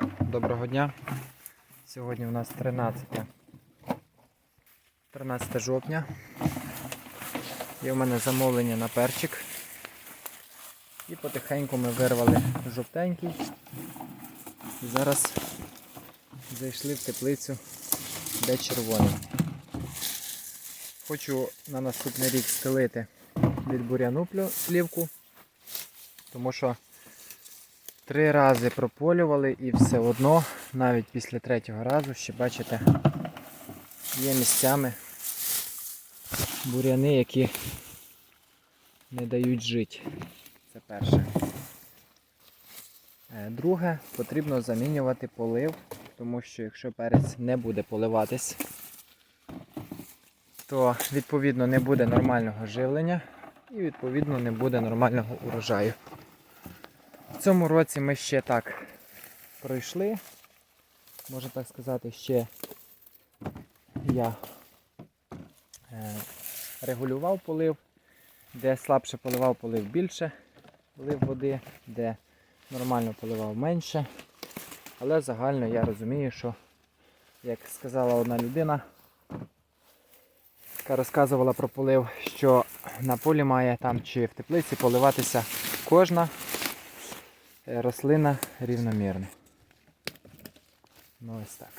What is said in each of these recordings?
Доброго дня. Сьогодні у нас 13, 13 жовтня. Є в мене замовлення на перчик. І потихеньку ми вирвали жовтенький. І зараз зайшли в теплицю, де червоний. Хочу на наступний рік стелити від буряну плівку, тому що Три рази прополювали і все одно, навіть після третього разу, ще бачите, є місцями буряни, які не дають жити. Це перше. Е, Друге, потрібно замінювати полив, тому що якщо перець не буде поливатись, то відповідно не буде нормального живлення і відповідно не буде нормального урожаю. Цьому році ми ще так пройшли. Можна так сказати, ще я е, регулював полив, де слабше поливав, полив більше лив води, де нормально поливав менше. Але загально я розумію, що, як сказала одна людина, яка розказувала про полив, що на полі має там чи в теплиці поливатися кожна рослина рівномірно. Ну ось так.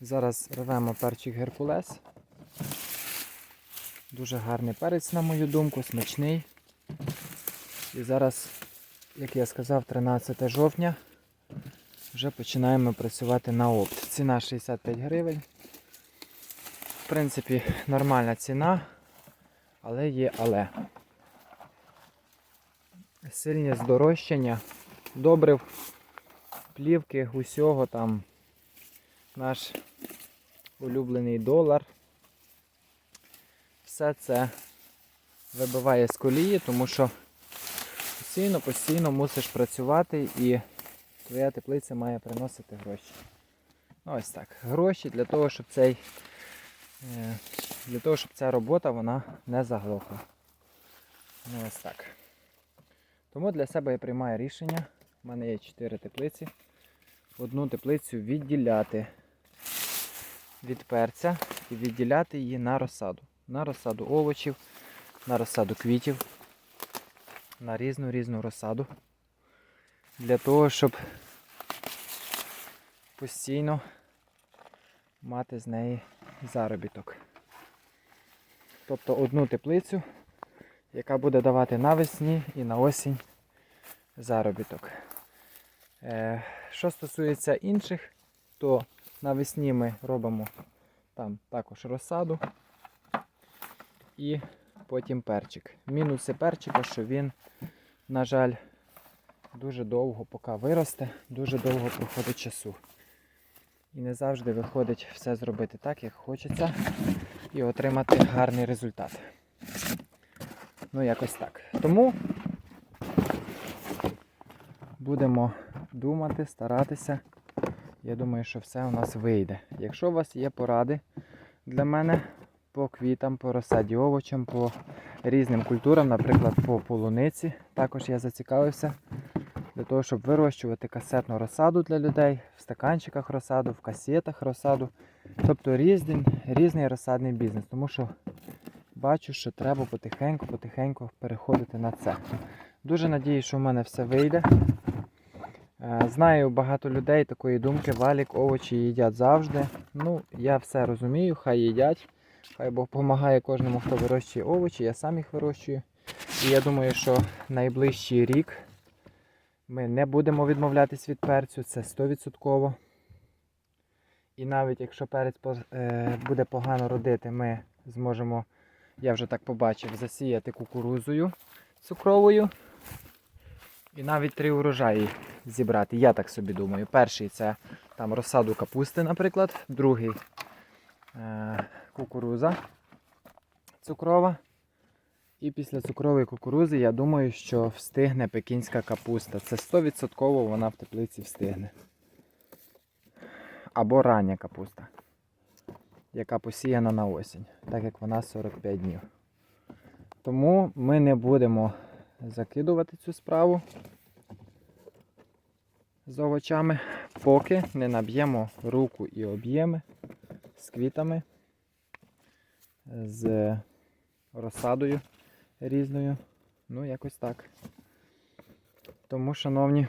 Зараз рвемо перчик Геркулес. Дуже гарний перець, на мою думку, смачний. І зараз, як я сказав, 13 жовтня вже починаємо працювати на опт. Ціна 65 гривень. В принципі, нормальна ціна, але є але сильне здорожчання, добрив, плівки, усього там наш улюблений долар. Все це вибиває з колії, тому що постійно, постійно мусиш працювати і твоя теплиця має приносити гроші. Ну, ось так. Гроші для того, щоб цей, е, для того, щоб ця робота вона не заглохла. Ну, ось так. Тому для себе я приймаю рішення. У мене є 4 теплиці. Одну теплицю відділяти від перця і відділяти її на розсаду. На розсаду овочів, на розсаду квітів, на різну різну розсаду. Для того, щоб постійно мати з неї заробіток. Тобто одну теплицю яка буде давати навесні і на осінь заробіток. Е, Що стосується інших, то навесні ми робимо там також розсаду і потім перчик. Мінуси перчика, що він, на жаль, дуже довго поки виросте, дуже довго проходить часу. І не завжди виходить все зробити так, як хочеться, і отримати гарний результат. Ну, якось так. Тому будемо думати, старатися. Я думаю, що все у нас вийде. Якщо у вас є поради для мене по квітам, по розсаді овочам, по різним культурам, наприклад, по полуниці, також я зацікавився для того, щоб вирощувати касетну розсаду для людей, в стаканчиках розсаду, в касетах розсаду. Тобто різний, різний розсадний бізнес. Тому що бачу, що треба потихеньку-потихеньку переходити на це. Дуже надіюсь, що в мене все вийде. Е, Знаю багато людей такої думки, валік, овочі їдять завжди. Ну, я все розумію, хай їдять. Хай Бог допомагає кожному, хто вирощує овочі, я сам їх вирощую. І я думаю, що найближчий рік ми не будемо відмовлятись від перцю, це 100%. І навіть якщо перець е, буде погано родити, ми зможемо я вже так побачив, засіяти кукурузою цукровою. І навіть три урожаї зібрати. Я так собі думаю. Перший це там розсаду капусти, наприклад. Другий е- кукуруза цукрова. І після цукрової кукурузи я думаю, що встигне пекінська капуста. Це 100% вона в теплиці встигне. Або рання капуста яка посіяна на осінь, так як вона 45 днів. Тому ми не будемо закидувати цю справу. з овочами, поки не наб'ємо руку і об'єми з квітами, з розсадою різною. Ну, якось так. Тому, шановні,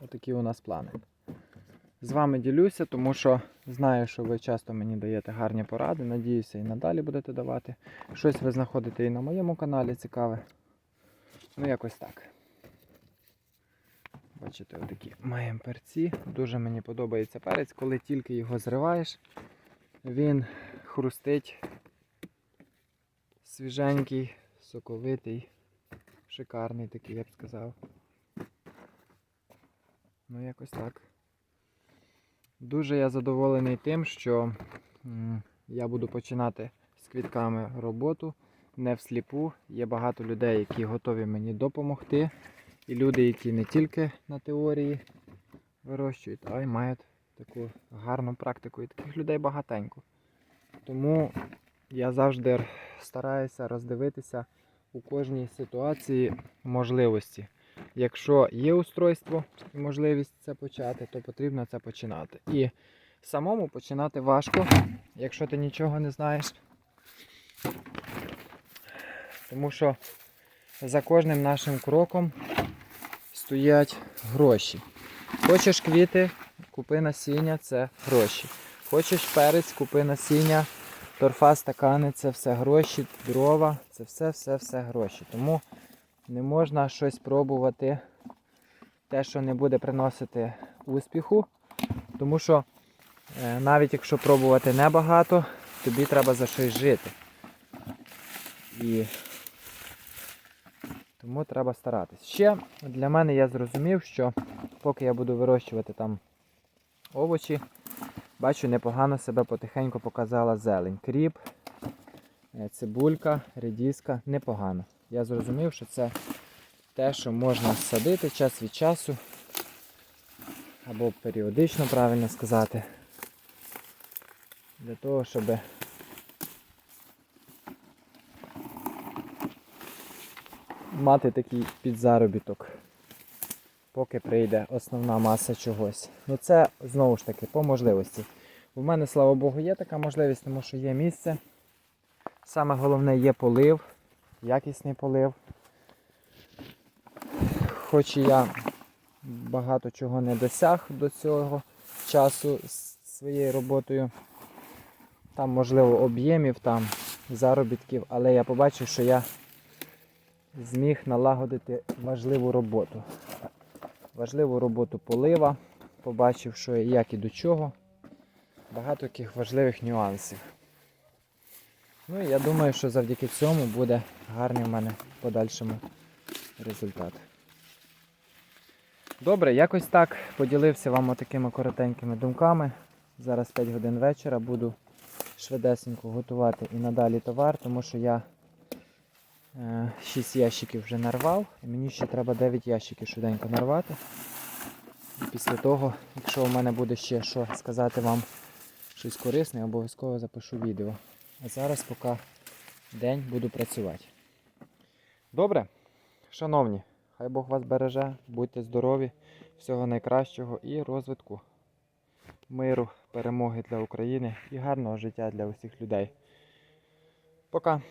отакі у нас плани. З вами ділюся, тому що знаю, що ви часто мені даєте гарні поради. Надіюся, і надалі будете давати. Щось ви знаходите і на моєму каналі цікаве. Ну, якось так. Бачите, отакі маємо перці. Дуже мені подобається перець, коли тільки його зриваєш, він хрустить свіженький, соковитий, шикарний такий, я б сказав. Ну, якось так. Дуже я задоволений тим, що я буду починати з квітками роботу не всліпу. Є багато людей, які готові мені допомогти. І люди, які не тільки на теорії вирощують, а й мають таку гарну практику. І таких людей багатенько. Тому я завжди стараюся роздивитися у кожній ситуації можливості. Якщо є устройство і можливість це почати, то потрібно це починати. І самому починати важко, якщо ти нічого не знаєш. Тому що за кожним нашим кроком стоять гроші. Хочеш квіти, купи насіння, це гроші. Хочеш перець, купи насіння, торфа, стакани, це все гроші, дрова, це все, все, все гроші. Тому не можна щось пробувати, те, що не буде приносити успіху. Тому що е, навіть якщо пробувати небагато, тобі треба за щось жити. І тому треба старатись. Ще для мене я зрозумів, що поки я буду вирощувати там овочі, бачу, непогано себе потихеньку показала зелень. Кріп, е, цибулька, редіска, непогано. Я зрозумів, що це те, що можна садити час від часу, або періодично, правильно сказати, для того, щоб мати такий підзаробіток, поки прийде основна маса чогось. Ну це знову ж таки по можливості. У мене, слава Богу, є така можливість, тому що є місце. Саме головне є полив, якісний полив. Хоч і я багато чого не досяг до цього часу своєю роботою. Там, можливо, об'ємів, там заробітків, але я побачив, що я зміг налагодити важливу роботу. Важливу роботу полива. Побачив, що як і до чого. Багато таких важливих нюансів. Ну і я думаю, що завдяки цьому буде гарний в мене в подальшому результат. Добре, якось так поділився вам отакими коротенькими думками. Зараз 5 годин вечора буду швидесенько готувати і надалі товар, тому що я 6 ящиків вже нарвав, і мені ще треба 9 ящиків швиденько нарвати. І після того, якщо у мене буде ще що сказати вам щось корисне, обов'язково запишу відео. А зараз поки день буду працювати. Добре, шановні, хай Бог вас береже, будьте здорові, всього найкращого і розвитку, миру, перемоги для України і гарного життя для усіх людей. Пока!